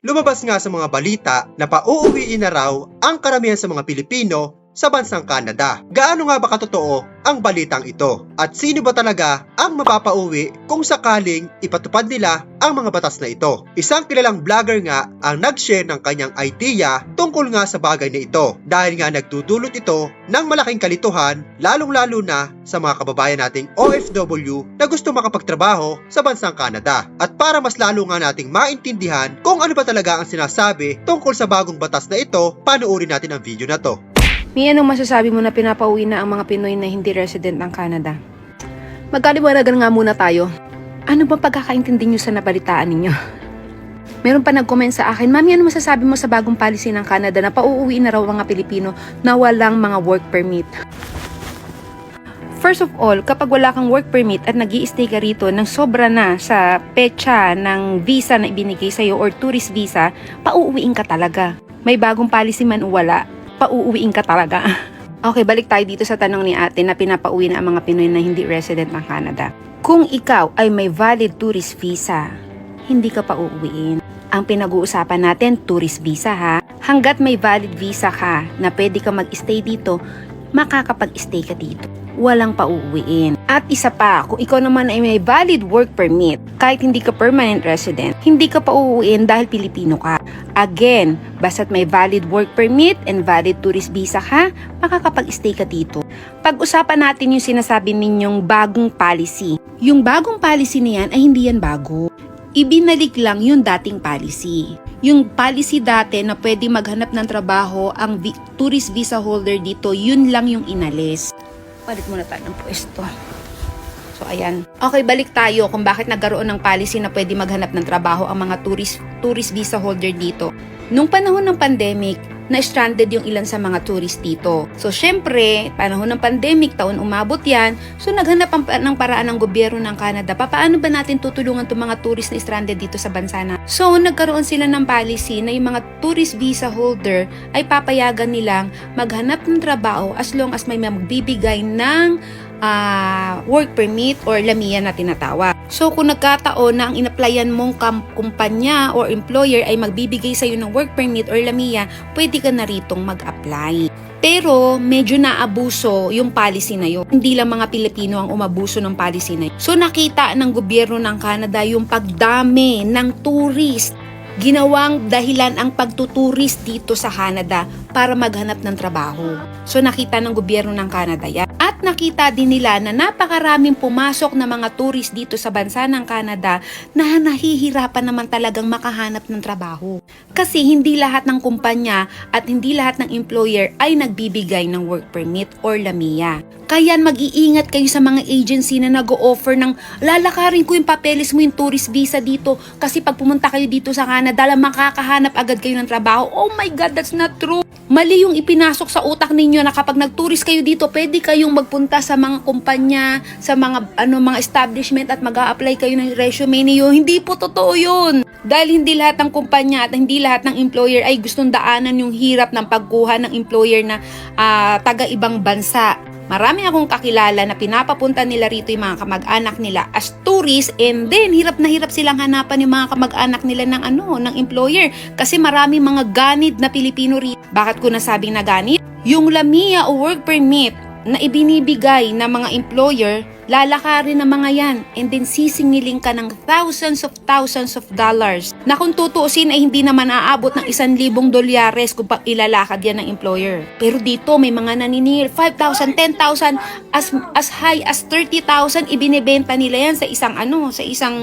Lumabas nga sa mga balita na pauuwiin na raw ang karamihan sa mga Pilipino sa bansang Canada. Gaano nga ba katotoo ang balitang ito? At sino ba talaga ang mapapauwi kung sakaling ipatupad nila ang mga batas na ito? Isang kilalang vlogger nga ang nag-share ng kanyang idea tungkol nga sa bagay na ito dahil nga nagdudulot ito ng malaking kalituhan lalong-lalo na sa mga kababayan nating OFW na gusto makapagtrabaho sa bansang Canada. At para mas lalo nga nating maintindihan kung ano ba talaga ang sinasabi tungkol sa bagong batas na ito, panuorin natin ang video na to. Mi, anong masasabi mo na pinapauwi na ang mga Pinoy na hindi resident ng Canada? Magkaliwanagan nga muna tayo. Ano bang pagkakaintindi nyo sa nabalitaan ninyo? Meron pa nag-comment sa akin, Mami, ano masasabi mo sa bagong policy ng Canada na pauuwi na raw mga Pilipino na walang mga work permit? First of all, kapag wala kang work permit at nag stay ka rito ng sobra na sa pecha ng visa na ibinigay sa'yo or tourist visa, pauuwiin ka talaga. May bagong policy man o wala, pauuwiin ka talaga. okay, balik tayo dito sa tanong ni ate na pinapauwi na ang mga Pinoy na hindi resident ng Canada. Kung ikaw ay may valid tourist visa, hindi ka pa uuwiin. Ang pinag-uusapan natin, tourist visa ha. Hanggat may valid visa ka na pwede ka mag-stay dito, makakapag-stay ka dito. Walang pauuwiin. At isa pa, kung ikaw naman ay may valid work permit, kahit hindi ka permanent resident, hindi ka pa uuwiin dahil Pilipino ka. Again, basta't may valid work permit and valid tourist visa ka, makakapag-stay ka dito. Pag-usapan natin yung sinasabi ninyong bagong policy. Yung bagong policy na yan ay hindi yan bago. Ibinalik lang yung dating policy. Yung policy dati na pwede maghanap ng trabaho ang tourist visa holder dito, yun lang yung inalis. Balik muna tayo ng pwesto. So, ayan. Okay, balik tayo kung bakit nagkaroon ng policy na pwede maghanap ng trabaho ang mga tourist, tourist visa holder dito. Nung panahon ng pandemic, na-stranded yung ilan sa mga tourist dito. So, syempre, panahon ng pandemic, taon umabot yan. So, naghanap ang, ng paraan ng gobyerno ng Canada. Paano ba natin tutulungan itong mga tourist na stranded dito sa bansa na? So, nagkaroon sila ng policy na yung mga tourist visa holder ay papayagan nilang maghanap ng trabaho as long as may magbibigay ng ah, work permit or lamiya na tinatawag. So kung nagkataon na ang inaplayan mong kumpanya or employer ay magbibigay sa'yo ng work permit or lamiya, pwede ka na ritong mag-apply. Pero medyo naabuso yung policy na yun. Hindi lang mga Pilipino ang umabuso ng policy na yun. So nakita ng gobyerno ng Canada yung pagdami ng tourist ginawang dahilan ang pagtuturist dito sa Canada para maghanap ng trabaho. So nakita ng gobyerno ng Canada yan. Nakita din nila na napakaraming pumasok na mga tourist dito sa bansa ng Canada na nahihirapan naman talagang makahanap ng trabaho. Kasi hindi lahat ng kumpanya at hindi lahat ng employer ay nagbibigay ng work permit or lamiya. Kaya mag-iingat kayo sa mga agency na nag-o-offer ng lalakarin ko yung papeles mo yung tourist visa dito kasi pag pumunta kayo dito sa Canada, makakahanap agad kayo ng trabaho. Oh my God, that's not true. Mali yung ipinasok sa utak ninyo na kapag nag-tourist kayo dito, pwede kayong magpunta sa mga kumpanya, sa mga ano mga establishment at mag apply kayo ng resume niyo. Hindi po totoo yun. Dahil hindi lahat ng kumpanya at hindi lahat ng employer ay gustong daanan yung hirap ng pagkuha ng employer na ah, taga ibang bansa. Marami akong kakilala na pinapapunta nila rito yung mga kamag-anak nila as tourist and then hirap na hirap silang hanapan yung mga kamag-anak nila ng ano, ng employer kasi marami mga ganid na Pilipino rito. Bakit ko nasabing na ganid? Yung lamia o work permit na ibinibigay ng mga employer, lalakarin ng mga yan and then sisingiling ka ng thousands of thousands of dollars na kung tutuusin ay hindi naman aabot ng isang libong dolyares kung pa ilalakad yan ng employer. Pero dito may mga naniningil 5,000, 10,000 as, as high as 30,000 ibinebenta nila yan sa isang ano, sa isang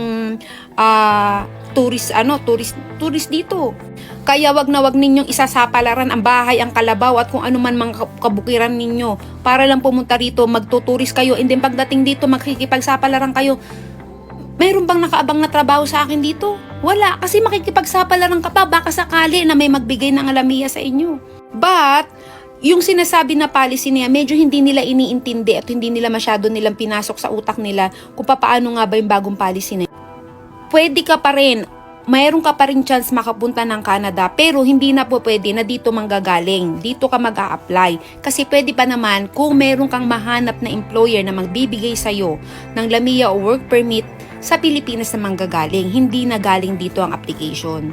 ah tourist ano, tourist tourist dito. Kaya wag na wag ninyong isasapalaran ang bahay, ang kalabaw at kung ano man mga kabukiran ninyo para lang pumunta rito, magtuturis kayo and then pagdating dito makikipagsapalaran kayo. Meron bang nakaabang na trabaho sa akin dito? Wala, kasi makikipagsapalaran ka pa baka sakali na may magbigay ng alamiya sa inyo. But, yung sinasabi na policy niya, medyo hindi nila iniintindi at hindi nila masyado nilang pinasok sa utak nila kung paano nga ba yung bagong policy na. Pwede ka pa rin, mayroon ka pa rin chance makapunta ng Canada pero hindi na po pwede na dito manggagaling. Dito ka mag apply Kasi pwede pa naman kung meron kang mahanap na employer na magbibigay sa'yo ng lamia o work permit sa Pilipinas na manggagaling. Hindi na galing dito ang application.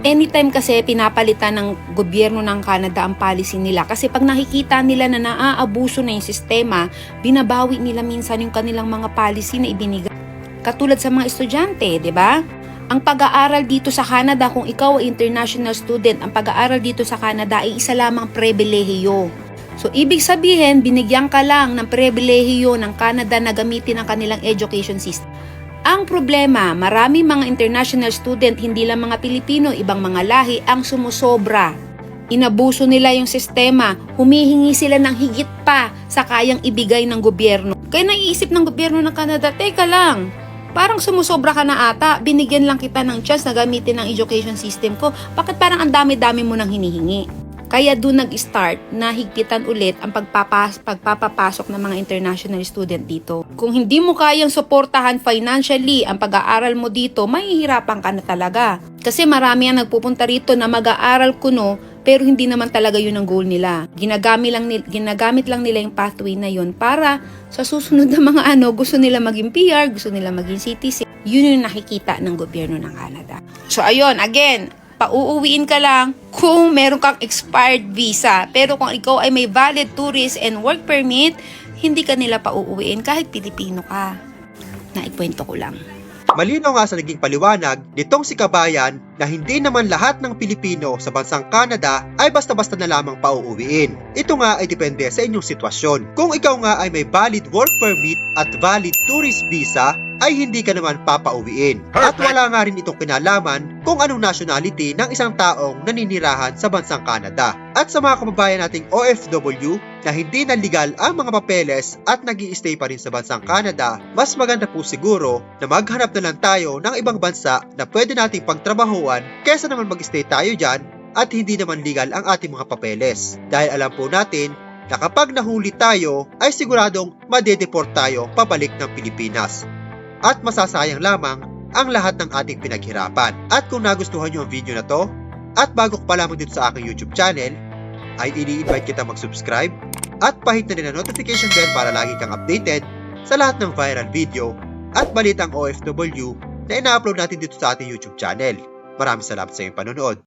Anytime kasi pinapalitan ng gobyerno ng Canada ang policy nila kasi pag nakikita nila na naaabuso na yung sistema, binabawi nila minsan yung kanilang mga policy na ibinigay. Katulad sa mga estudyante, 'di ba? Ang pag-aaral dito sa Canada, kung ikaw ay international student, ang pag-aaral dito sa Canada ay isa lamang pribilehiyo. So, ibig sabihin, binigyan ka lang ng pribilehiyo ng Canada na gamitin ang kanilang education system. Ang problema, marami mga international student, hindi lang mga Pilipino, ibang mga lahi, ang sumusobra. Inabuso nila yung sistema, humihingi sila ng higit pa sa kayang ibigay ng gobyerno. Kaya naiisip ng gobyerno ng Canada, teka lang, parang sumusobra ka na ata, binigyan lang kita ng chance na gamitin ang education system ko, bakit parang ang dami-dami mo nang hinihingi? Kaya doon nag-start na higpitan ulit ang pagpapas pagpapapasok ng mga international student dito. Kung hindi mo kayang suportahan financially ang pag-aaral mo dito, mahihirapan ka na talaga. Kasi marami ang nagpupunta rito na mag-aaral kuno pero hindi naman talaga yun ang goal nila. Ginagamit lang, nil- ginagamit lang nila yung pathway na yun para sa susunod na mga ano, gusto nila maging PR, gusto nila maging citizen. Yun yung nakikita ng gobyerno ng Canada. So ayun, again, pauuwiin ka lang kung meron kang expired visa. Pero kung ikaw ay may valid tourist and work permit, hindi ka nila pauuwiin kahit Pilipino ka. Naikwento ko lang. Malinaw nga sa naging paliwanag nitong si Kabayan na hindi naman lahat ng Pilipino sa bansang Canada ay basta-basta na lamang pauuwiin. Ito nga ay depende sa inyong sitwasyon. Kung ikaw nga ay may valid work permit at valid tourist visa, ay hindi ka naman papauwiin. At wala nga rin itong kinalaman kung anong nationality ng isang taong naninirahan sa bansang Canada. At sa mga kababayan nating OFW na hindi na legal ang mga papeles at nag stay pa rin sa bansang Canada, mas maganda po siguro na maghanap na lang tayo ng ibang bansa na pwede nating pagtrabahuan kesa naman mag-stay tayo dyan at hindi naman legal ang ating mga papeles. Dahil alam po natin na kapag nahuli tayo ay siguradong madedeport tayo pabalik ng Pilipinas at masasayang lamang ang lahat ng ating pinaghirapan. At kung nagustuhan nyo ang video na to, at bago pa lamang dito sa aking YouTube channel, ay ini-invite kita mag-subscribe at pahit na din ang notification bell para lagi kang updated sa lahat ng viral video at balitang OFW na ina-upload natin dito sa ating YouTube channel. Maraming salamat sa iyong panonood.